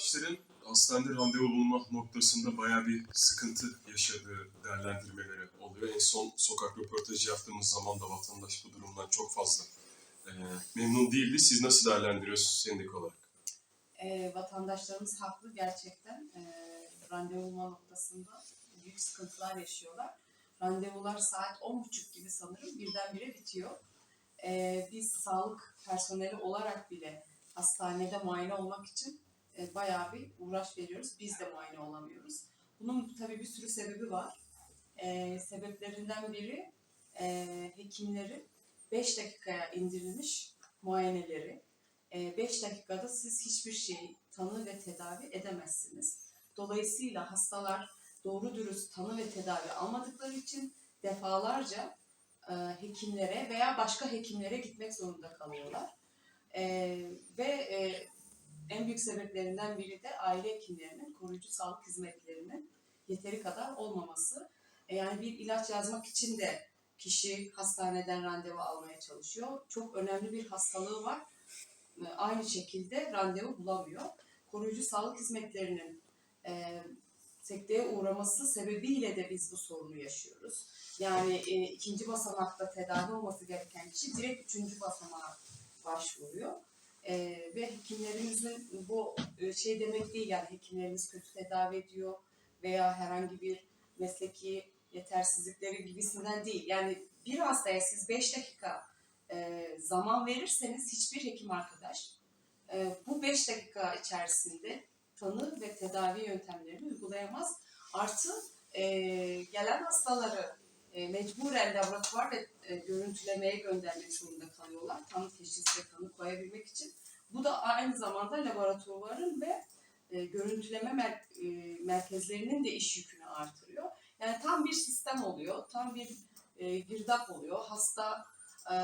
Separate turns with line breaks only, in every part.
vatandaşların hastanede randevu bulma noktasında bayağı bir sıkıntı yaşadığı değerlendirmeleri oluyor. En son sokak röportajı yaptığımız zaman da vatandaş bu durumdan çok fazla e, memnun değildi. Siz nasıl değerlendiriyorsunuz sendik olarak?
e, vatandaşlarımız haklı gerçekten. E, randevu bulma noktasında büyük sıkıntılar yaşıyorlar. Randevular saat 10.30 gibi sanırım birdenbire bitiyor. E, biz sağlık personeli olarak bile hastanede muayene olmak için e, bayağı bir uğraş veriyoruz. Biz de muayene olamıyoruz. Bunun tabii bir sürü sebebi var. E, sebeplerinden biri e, hekimlerin 5 dakikaya indirilmiş muayeneleri. 5 dakikada siz hiçbir şeyi tanı ve tedavi edemezsiniz. Dolayısıyla hastalar doğru dürüst tanı ve tedavi almadıkları için defalarca e, hekimlere veya başka hekimlere gitmek zorunda kalıyorlar. E, ve e, büyük sebeplerinden biri de aile hekimlerinin koruyucu sağlık hizmetlerinin yeteri kadar olmaması. E, yani bir ilaç yazmak için de kişi hastaneden randevu almaya çalışıyor. Çok önemli bir hastalığı var e, aynı şekilde randevu bulamıyor. Koruyucu sağlık hizmetlerinin e, sekteye uğraması sebebiyle de biz bu sorunu yaşıyoruz. Yani e, ikinci basamakta tedavi olması gereken kişi direkt üçüncü basamağa başvuruyor. E, ve hekimlerimizin bu e, şey demek değil yani hekimlerimiz kötü tedavi ediyor veya herhangi bir mesleki yetersizlikleri gibisinden değil. Yani bir hastaya siz 5 dakika e, zaman verirseniz hiçbir hekim arkadaş e, bu 5 dakika içerisinde tanı ve tedavi yöntemlerini uygulayamaz. Artı e, gelen hastaları e, mecburen laboratuvar ve e, görüntülemeye göndermek zorunda kalıyorlar. Tanı teşhis ve tanı koyabilmek için. Bu da aynı zamanda laboratuvarın ve e, görüntüleme mer- e, merkezlerinin de iş yükünü artırıyor. Yani tam bir sistem oluyor, tam bir e, girdap oluyor. Hasta e,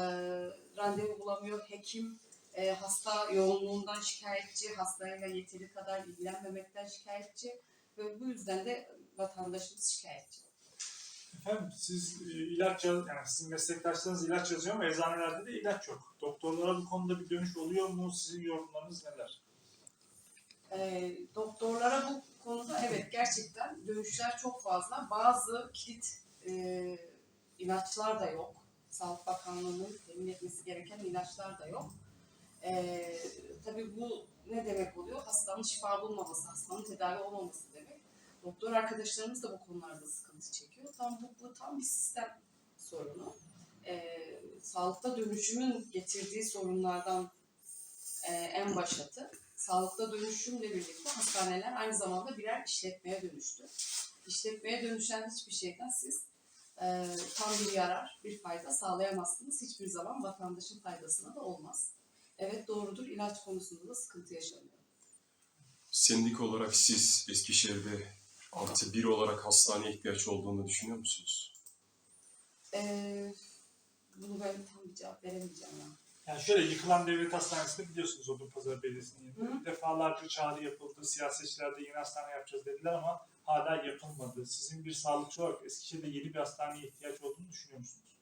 randevu bulamıyor. Hekim e, hasta yoğunluğundan şikayetçi, hastayla yeteri kadar ilgilenmemekten şikayetçi ve bu yüzden de vatandaşımız şikayetçi.
Efendim siz e, ilaç yani sizin meslektaşlarınız ilaç yazıyor ama eczanelerde de ilaç yok. Doktorlara bu konuda bir dönüş oluyor mu? Sizin yorumlarınız neler?
E, doktorlara bu konuda evet gerçekten dönüşler çok fazla. Bazı kilit e, ilaçlar da yok. Sağlık Bakanlığı'nın temin etmesi gereken ilaçlar da yok. E, tabii bu ne demek oluyor? Hastanın şifa bulmaması, hastanın tedavi olmaması demek. Doktor arkadaşlarımız da bu konularda sıkıntı çekiyor. Tam bu, bu tam bir sistem sorunu. E, sağlıkta dönüşümün getirdiği sorunlardan e, en başatı. Sağlıkta dönüşümle birlikte hastaneler aynı zamanda birer işletmeye dönüştü. İşletmeye dönüşen hiçbir şeyden siz e, tam bir yarar, bir fayda sağlayamazsınız. Hiçbir zaman vatandaşın faydasına da olmaz. Evet doğrudur ilaç konusunda da sıkıntı yaşanıyor.
Sendik olarak siz Eskişehir'de artı bir olarak hastaneye ihtiyaç olduğunu düşünüyor musunuz?
E, bunu ben tam bir cevap veremeyeceğim ya.
Yani şöyle yıkılan devlet hastanesinde biliyorsunuz Odunpazarı Belediyesi'nin yanında. Defalarca çağrı yapıldı. Siyasetçiler de yeni hastane yapacağız dediler ama hala yapılmadı. Sizin bir sağlıkçı olarak Eskişehir'de yeni bir hastaneye ihtiyaç olduğunu düşünüyor musunuz?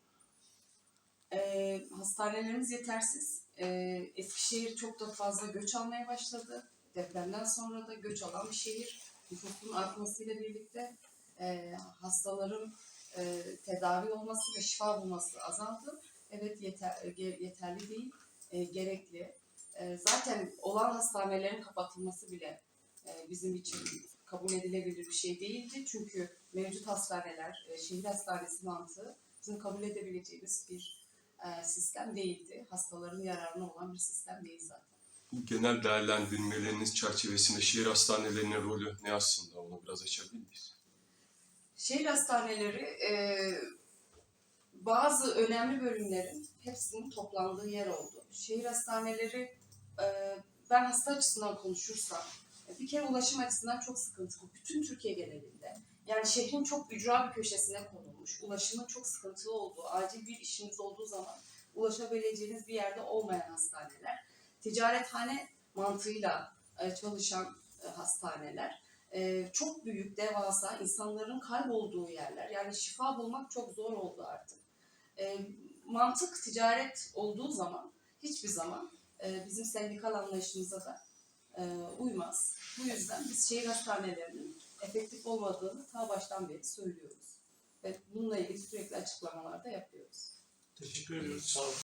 E, hastanelerimiz yetersiz. E, Eskişehir çok da fazla göç almaya başladı. Depremden sonra da göç alan bir şehir. Nüfusun artmasıyla birlikte e, hastaların e, tedavi olması ve şifa bulması azaldı. Evet yeter, e, yeterli değil, e, gerekli. E, zaten olan hastanelerin kapatılması bile e, bizim için kabul edilebilir bir şey değildi. Çünkü mevcut hastaneler, e, şehir hastanesi mantığı bizim kabul edebileceğimiz bir e, sistem değildi. Hastaların yararına olan bir sistem değil zaten.
Bu genel değerlendirmeleriniz çerçevesinde şehir hastanelerinin rolü ne aslında? Onu biraz açabilir miyiz?
Şehir hastaneleri e, bazı önemli bölümlerin hepsinin toplandığı yer oldu. Şehir hastaneleri e, ben hasta açısından konuşursam bir kere ulaşım açısından çok sıkıntılı. Bütün Türkiye genelinde. Yani şehrin çok ücra bir köşesine konulmuş. Ulaşımın çok sıkıntılı olduğu, acil bir işiniz olduğu zaman ulaşabileceğiniz bir yerde olmayan hastaneler. Ticarethane mantığıyla e, çalışan e, hastaneler e, çok büyük, devasa, insanların kaybolduğu yerler. Yani şifa bulmak çok zor oldu artık. Mantık ticaret olduğu zaman hiçbir zaman bizim sendikal anlayışımıza da uymaz. Bu yüzden biz şehir hastanelerinin efektif olmadığını ta baştan beri söylüyoruz. Ve bununla ilgili sürekli açıklamalar da yapıyoruz.
Teşekkür ediyoruz. Sağ olun.